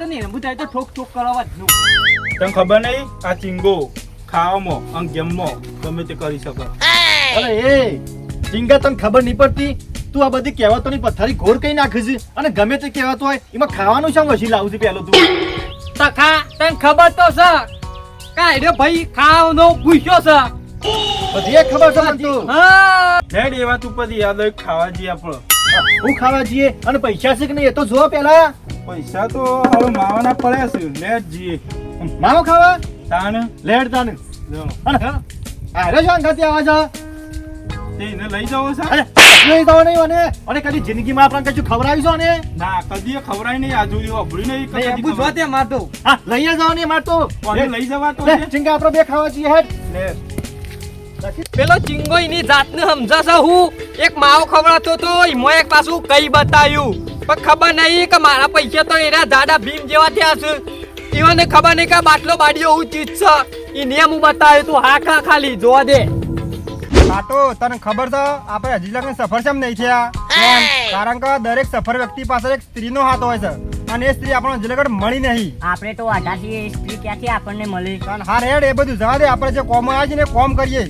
તો નહીં રમવું થાય તો ઠોક ઠોક કરવા જ તને ખબર નહીં આ ચીંગો ખાવામાં અને ગેમમાં ગમે તે કરી શકો. અરે એ ચિંગા તને ખબર નહીં પડતી? તું આ બધી કહેવાતોની પથારી ઘોર કઈ નાખે છે અને ગમે તે કહેવત હોય એમાં ખાવાનું શું વસી લાવું છે પેલો તું? તખા તને ખબર તો છે. રે ભાઈ ખાવાનો પૂછ્યો છે. બધી ખબર છે મને તો. હા. હેડ એ વાત પછી યાદ હોય ખાવા જઈએ આપણે. હું ખાવા જઈએ અને પૈસા છે કે નહીં એ તો જો પેલા પૈસા તો હવે માવાના પડ્યા છે. લેટ જઈએ. માવો ખાવા? તાણ? લેટ તાને જો. અરે જો અંગાથી આવા. જા તેને લઈ જાવ છે અરે લઈ જાવ નહીં અને અને કદી જિંદગીમાં આપણને કશું ખવડાવીશો ને? ના કદી ખવડાવી નહીં. આજુ એ અભરી નહીં કદી જો તે મારતો. હા લઈ જાવ નહીં મારતો. કોને લઈ જવા તો લે છે? ચિંગા આપણે બે ખાવા જઈએ હેડ. લે. પેલો ચિંગો એની જાતને સમજાશે હું? એક માવો ખવડાતો તો એમાં એક પાછું કઈ બતાવ્યું પણ ખબર નહીં કે મારા પૈસા તો એના જાડા ભીમ જેવા થયા છે. ઈવને ખબર નહીં કે બાટલો બાડીઓ હું ચીજ છે. એ નિયમ હું બતાવ્યું તું. હા ખા ખાલી જોવા દે. કાટો તને ખબર છે? આપણે હજી લગ્ન સફર કેમ નહીં થયા. કારણ કે દરેક સફર વ્યક્તિ પાસે એક સ્ત્રીનો હાથ હોય છે. અને એ સ્ત્રી આપણને જલગઢ મળી નહીં. આપણે તો અઢારથી સ્ત્રી ક્યાંથી આપણને મળી? હા રેડ એ બધું જવા દે. આપણે જે કોમ આવ્યા છે ને કોમ કરીએ.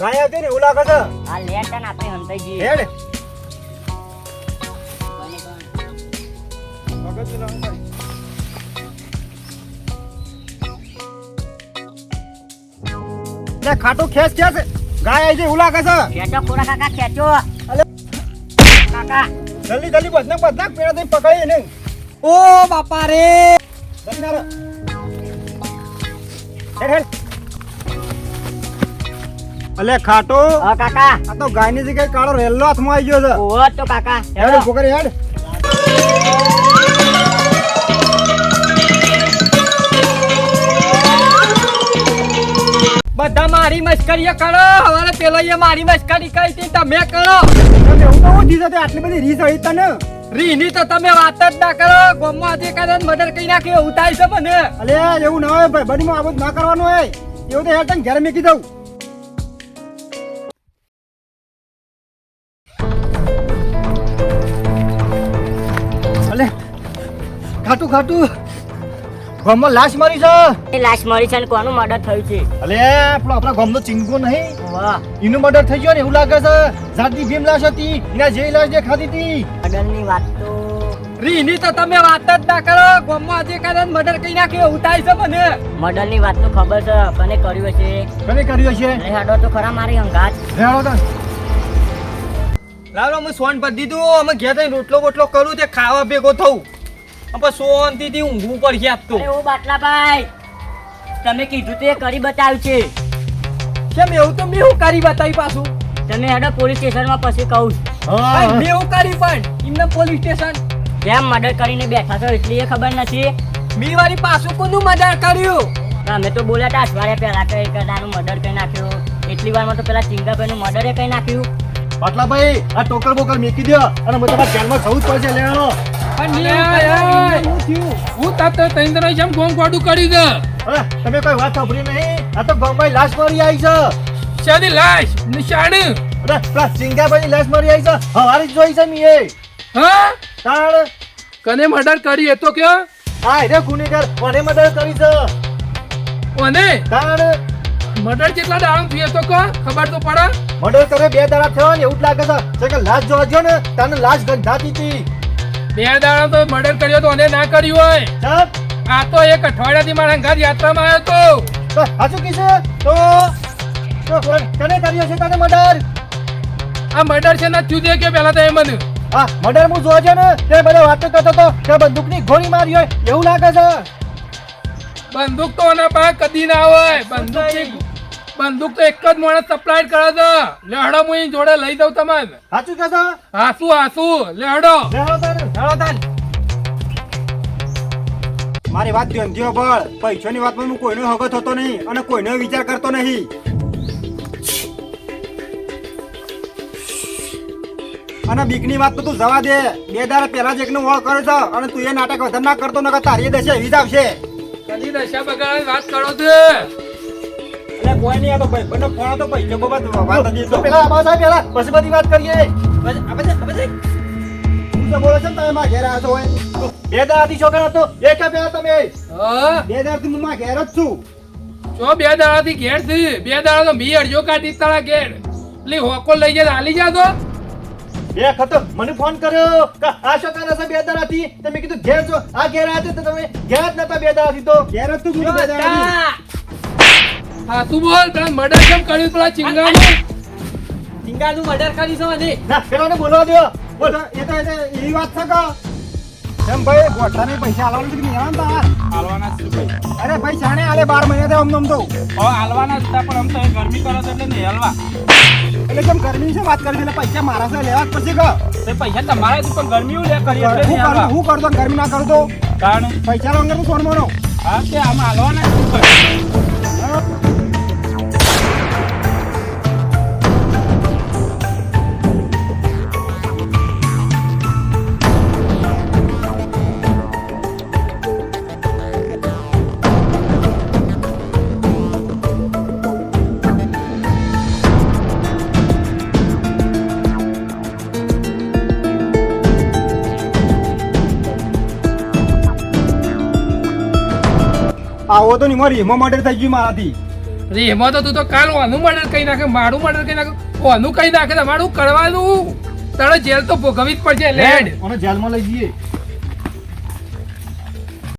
ગાય હતી ને ઓલા લાગે આ લેટન ને આપણે હંતાઈ જઈએ. લે ખાટો ખેસ ખેસ ગાય આવી છે ઉલા છે. ખેંચો ખોરા કાકા ખેંચો. અલે. કાકા. જલ્દી જલ્દી બદનાક બધા પેડા થઈ પકડી ને. ઓ બાપા રે જલ્દી નારો હેડ હેડ. અલે ખાટો. હા કાકા. આ તો ગાયની જગ્યાએ કાળો રેલ્લો હાથમાં આવી ગયો છે. ઓ તો કાકા. હેડ હેડો. હેડ. મારી મસ્કરી કરો. હવે પેલો એ મારી મસ્કરી કરી હતી તમે કરો. તમે હું તો ઊંધી સાથે આટલી બધી રીસ હોય તને. રીની તો તમે વાત જ ના કરો. ગોમમાં આજે કદાચ મર્ડર કરી નાખ્યો એવું થાય છે મને. અલે એવું ના હોય ભાઈ બડીમાં આવું ના કરવાનું હોય. એવું તો હેડ તને ઘરે મૂકી દઉં. અલે ખાટું ખાટું. ગામમાં લાશ મારી છે. એ લાશ મરી છે ને કોનું મર્ડર થયું છે? અલે આપણો આપણા ગામનો ચિંગો નહીં. વાહ. એનું મર્ડર થઈ ગયો ને એવું લાગે છે. જાતની ભીમ લાશ હતી એના જે લાશ જે ખાધી હતી. મર્ડરની વાત તો રીની તો તમે વાત જ ના કરો. ગોમમાં આજે કદાચ મર્ડર કઈ નાખ્યો એવું થાય છે મને. મર્ડરની વાત તો ખબર છે કોને કર્યું હશે? કોને કર્યો છે અરે હેડો તો ખરા મારી અંગાત હેળો તો. લાવ હું સોન પર દીધું. અમે ઘેર રોટલો બોટલો કરું તે ખાવા ભેગો થવું આપણે સોનથી ઊંઘવું પડશે આપતો અરે ઓ બાટલાભાઈ તમે કીધું તે કરી બતાવ્યું છે. કેમ એવું? તો મેં હું કરી બતાવી પાછું. તમે હેડો પોલીસ સ્ટેશનમાં પછી કહું હા. મેં એવું કરી પણ એમને પોલીસ સ્ટેશન. કેમ મર્ડર કરીને બેઠા છો એટલી એ ખબર નથી? મી વાળી પાછું કોનું મર્ડર કર્યું? અમે તો બોલ્યા હતા અઠવાડિયા પહેલા કઈ એક દાનું મર્ડર કરી નાખ્યું. એટલી વારમાં તો પેલા ચિંગાભાઈનું મર્ડર કરી નાખ્યું. પાટલાભાઈ આ ટોકર બોકર મેકી દો અને મને તમારા ધ્યાનમાં થવું જ પડશે લેવાનો? હું તાતે તો તઈ તને જેમ ગોમ ગોડું કરી દે તમે કોઈ વાત સાંભળી નહીં. આ તો ગોમભાઈ લાશ મારી આવી છે. શાદી લાશ? નિશાણ અરે પેલા ચિંગાભાઈની લાશ મારી આવી છે. હવારે જોઈ છે મી એ. હા? તાણ. કને મર્ડર કરી એ તો કયો? હા રે ગુનેગાર મને મર્ડર કરી છે? કોને? તાણ. મર્ડર જેટલા દાડમ થયું તો કહો ખબર તો પડે. મર્ડર કરે બે દાડા થયો ને એવું જ લાગે છે. કે લાશ ગયો ને તને લાશ ગંધાતી હતી. બે દાડા તો મર્ડર કર્યો તો અને ના કર્યું હોય. ચાલ આ તો એક અઠવાડિયાથી મારા ઘર યાત્રામાં આવ્યો તો. તો હાચું કીધું તો તને કને કર્યો છે તને મર્ડર? આ મર્ડર છે ને થયું તે કે પહેલા તો એ મને હા મર્ડર હું જોવા ગયો ને તે બધા વાતો કરતો હતો કે બંદૂકની ગોળી મારી હોય એવું લાગે છે. બંદૂક તો એના પાસે કદી ના હોય. બંદૂક બંદૂક તો એક જ માણસ સપ્લાય કરે છે. લેહડો હું જોડે લઈ દઉં તમારે સાચું કે છે હાસુ હાસુ લેહડો. લેવો તને હેળો તાન. મારી વાત ધ્યાનથી બળ પૈસાની વાતમાં હું કોઈનો હગો થતો નહીં અને કોઈનો વિચાર કરતો નહીં. અને બીકની વાત તો તું જવા દે. બે દાડા પહેલા જ એકનો ઓળ કર્યો છે અને તું એ નાટક વધારે ના કરતો નકર તારી દશે એવી જ આવશે. કદી દશા બગાડવાની વાત કરો છો? એટલે કોઈ નહીં આ તો ભાઈ બંને ફોન તો ભાઈ લોકો વાત વાત હતી તો. તો પેલા આબા સાહેબ પેલા પછી બધી વાત કરીએ. તું તો બોલે છે તમે મારા ઘેર આવ્યા છો હોય. બે દાડાથી છોકરા હતો એક પેલા તમે. બે દાડાથી હું મારા ઘેર જ છું. જો બે દાડાથી ઘેરથી બે દાડા તો મી અડજો કાઢી તારા ઘેર. એટલે હોકો લઈ જાય હાલી જાતો બે વખત મને ફોન કર્યો કે આ શું કરે છે બે દાડાથી તમે કીધું ઘેર છો આ ઘેર આવ્યા તો તમે ઘેર જ નતા બે દાડાથી તો. ઘેર જ તું બે દાડાથી હા તું બોલ પેલા મર્ડર કેમ કર્યું? પેલા ચિંગાનું? ચિંગાનું મર્ડર કરીશું અને ના પેલાને બોલવા દો. બોલ એ તો એ એવી વાત છે કા એમ ભાઈ ગોઠાને પૈસા આલવાના છે કે નહીં? આલવાના તાર? હાલવાના જ છે ભાઈ. અરે ભાઈ જાણે આલે બાર મહિના થયા અમને તો. હવે હાલવાના હતા પણ આમ તો ગરમી કરો છો એટલે નહીં હાલવા એટલે કેમ ગરમી છે વાત કરી એટલે પૈસા મારા છે લેવા જ પડશે કે? તે પૈસા તમારા છે પણ ગરમી લે કરી એટલે હું કરું હું કરતો ગરમી ના કરતો કારણ? પૈસા લો અંગર કોણ મોનો હા તે આમ હાલવાના જ છે. ભાઈ. આવો તો નહીં મારી એમાં મર્ડર થઈ ગયું મારાથી. અરે એમાં તો તું તો કાલ ઓનું મર્ડર કહી નાખે મારું મર્ડર કહી નાખે. ઓનું કહી નાખે તમારું કરવાનું. તારે જેલ તો ભોગવવી જ પડશે લેડ. અને જેલમાં લઈ જઈએ.